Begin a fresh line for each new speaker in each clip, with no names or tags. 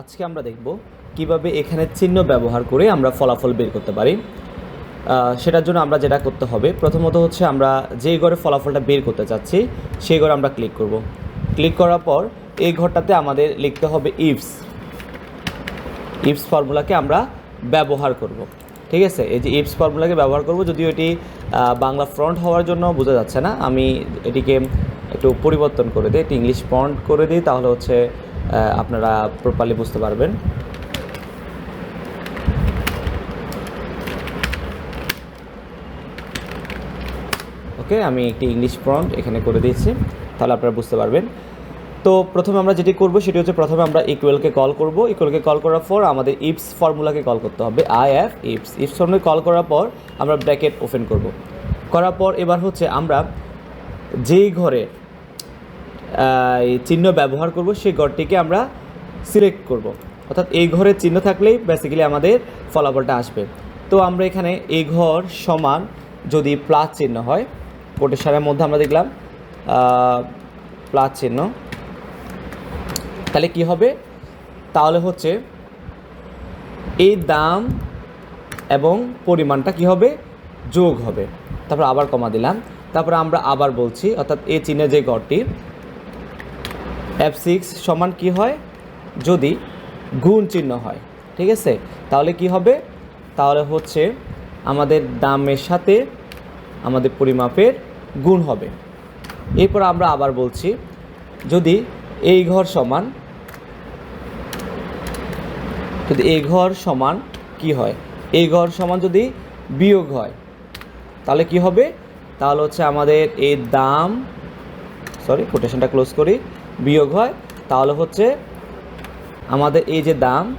আজকে আমরা দেখব কীভাবে এখানে চিহ্ন ব্যবহার করে আমরা ফলাফল বের করতে পারি। সেটার জন্য আমরা যেটা করতে হবে, প্রথমত হচ্ছে আমরা যেই ঘরে ফলাফলটা বের করতে চাচ্ছি, সেই ঘরে আমরা ক্লিক করব। ক্লিক করার পর এই ঘরটাতে আমাদের লিখতে হবে ইফস ইফস ফর্মুলাকে আমরা ব্যবহার করব। ঠিক আছে? এই যে ইফস ফর্মুলাকে ব্যবহার করব, যদিও এটি বাংলা ফ্রন্ট হওয়ার জন্য বোঝা যাচ্ছে না, আমি এটিকে একটু পরিবর্তন করে দিই, একটু ইংলিশ ফন্ট করে দিই, তাহলে হচ্ছে আপনারা প্রপারলি বুঝতে পারবেন। ওকে আমি একটি ইংলিশ ফ্রন্ট এখানে করে দিয়েছি তাহলে আপনারা বুঝতে পারবেন। তো প্রথমে আমরা যেটি করব, সেটি হচ্ছে প্রথমে আমরা ইকুয়ালকে কল করব। ইকুয়ালকে কল করার পর আমাদের ইপস ফর্মুলাকে কল করতে হবে। I F ifs ifs formula call করার পর আমরা ব্র্যাকেট ওপেন করব। করার পর এবার হচ্ছে আমরা যেই ঘরে চিহ্ন ব্যবহার করব, সেই ঘরটিকে আমরা সিলেক্ট করব। অর্থাৎ এই ঘরের চিহ্ন থাকলেই বেসিক্যালি আমাদের ফলাফলটা আসবে। তো আমরা এখানে এই ঘর সমান যদি প্লাস চিহ্ন হয় কোটেশনের মধ্যে আমরা দেখলাম প্লাস চিহ্ন। তাহলে কি হবে? তাহলে হচ্ছে এই দাম এবং পরিমাণটা কি হবে? যোগ হবে। তারপর আবার কমা দিলাম। তারপর আমরা আবার বলছি, অর্থাৎ এই চিহ্নের যে গড়টি এফ সিক্স সমান কি হয়? যদি গুণ চিহ্ন হয়, ঠিক আছে? তাহলে কি হবে? তাহলে হচ্ছে আমাদের দামের সাথে আমাদের পরিমাপের গুণ হবে। এরপর আমরা আবার বলছি, যদি এই ঘর সমান, যদি এই ঘর সমান কি হয়? এই ঘর সমান যদি বিয়োগ হয়, তাহলে কি হবে? তাহলে হচ্ছে আমাদের এই দাম সরি কোটেশনটা ক্লোজ করি। বিয়োগ হয়, তাহলে হচ্ছে আমাদের এই যে দাম,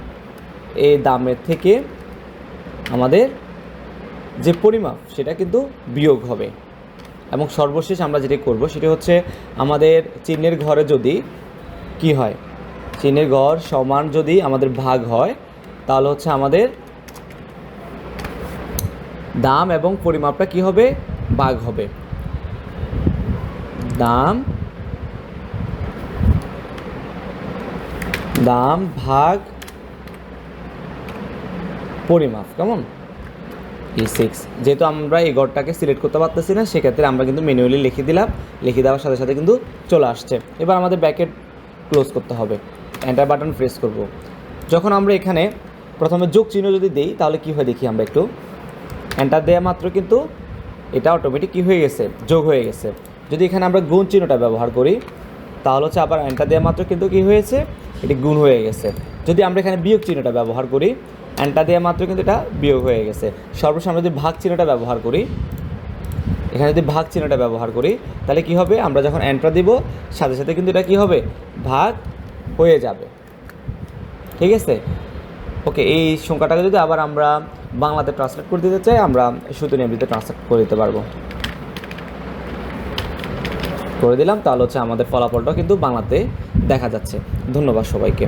এই দামের থেকে আমাদের যে পরিমাপ, সেটা কিন্তু বিয়োগ হবে। এবং সর্বশেষ আমরা যেটি করব, সেটি হচ্ছে আমাদের চিহ্নের ঘরে যদি কি হয়? চিহ্নের ঘর সমান যদি আমাদের ভাগ হয়, তাহলে হচ্ছে আমাদের দাম এবং পরিমাপটা কি হবে? ভাগ হবে। দাম দাম, ভাগ, পরিমাপ, কেমন? ই সিক্স যেহেতু আমরা এই গড়টাকে সিলেক্ট করতে পারতেছি না, সেক্ষেত্রে আমরা কিন্তু ম্যানুয়ালি লিখে দিলাম। লিখে দেওয়ার সাথে সাথে কিন্তু চলে আসছে। এবার আমাদের ব্যাকেট ক্লোজ করতে হবে। এন্টার বাটন প্রেস করব। যখন আমরা এখানে প্রথমে যোগ চিহ্ন যদি দিই, তাহলে কি হয় দেখি আমরা একটু। এন্টার দেওয়া মাত্র কিন্তু এটা অটোমেটিক কী হয়ে গেছে? যোগ হয়ে গেছে। যদি এখানে আমরা গুণ চিহ্নটা ব্যবহার করি, তাহলে হচ্ছে আবার এন্টার দেওয়া মাত্র কিন্তু কী হয়েছে? এটি গুণ হয়ে গেছে। যদি আমরা এখানে বিয়োগ চিহ্নটা ব্যবহার করি এন্টার দেওয়া মাত্র কিন্তু এটা বিয়োগ হয়ে গেছে। সর্বশেষ আমরা যদি ভাগ চিহ্নটা ব্যবহার করি, এখানে যদি ভাগ চিহ্নটা ব্যবহার করি, তাহলে কি হবে? আমরা যখন এন্টার দিব, সাথে সাথে কিন্তু এটা কি হবে? ভাগ হয়ে যাবে। ঠিক আছে? ওকে, এই সংখ্যাটাকে যদি আবার আমরা বাংলাতে ট্রান্সলেট করে দিতে চাই, আমরা সুতনি এমনিতে ট্রান্সলেট করে দিতে পারব। করে দিলাম, তাহলে হচ্ছে আমাদের ফলাফলটা কিন্তু বাংলাতে দেখা যাচ্ছে। ধন্যবাদ সবাইকে।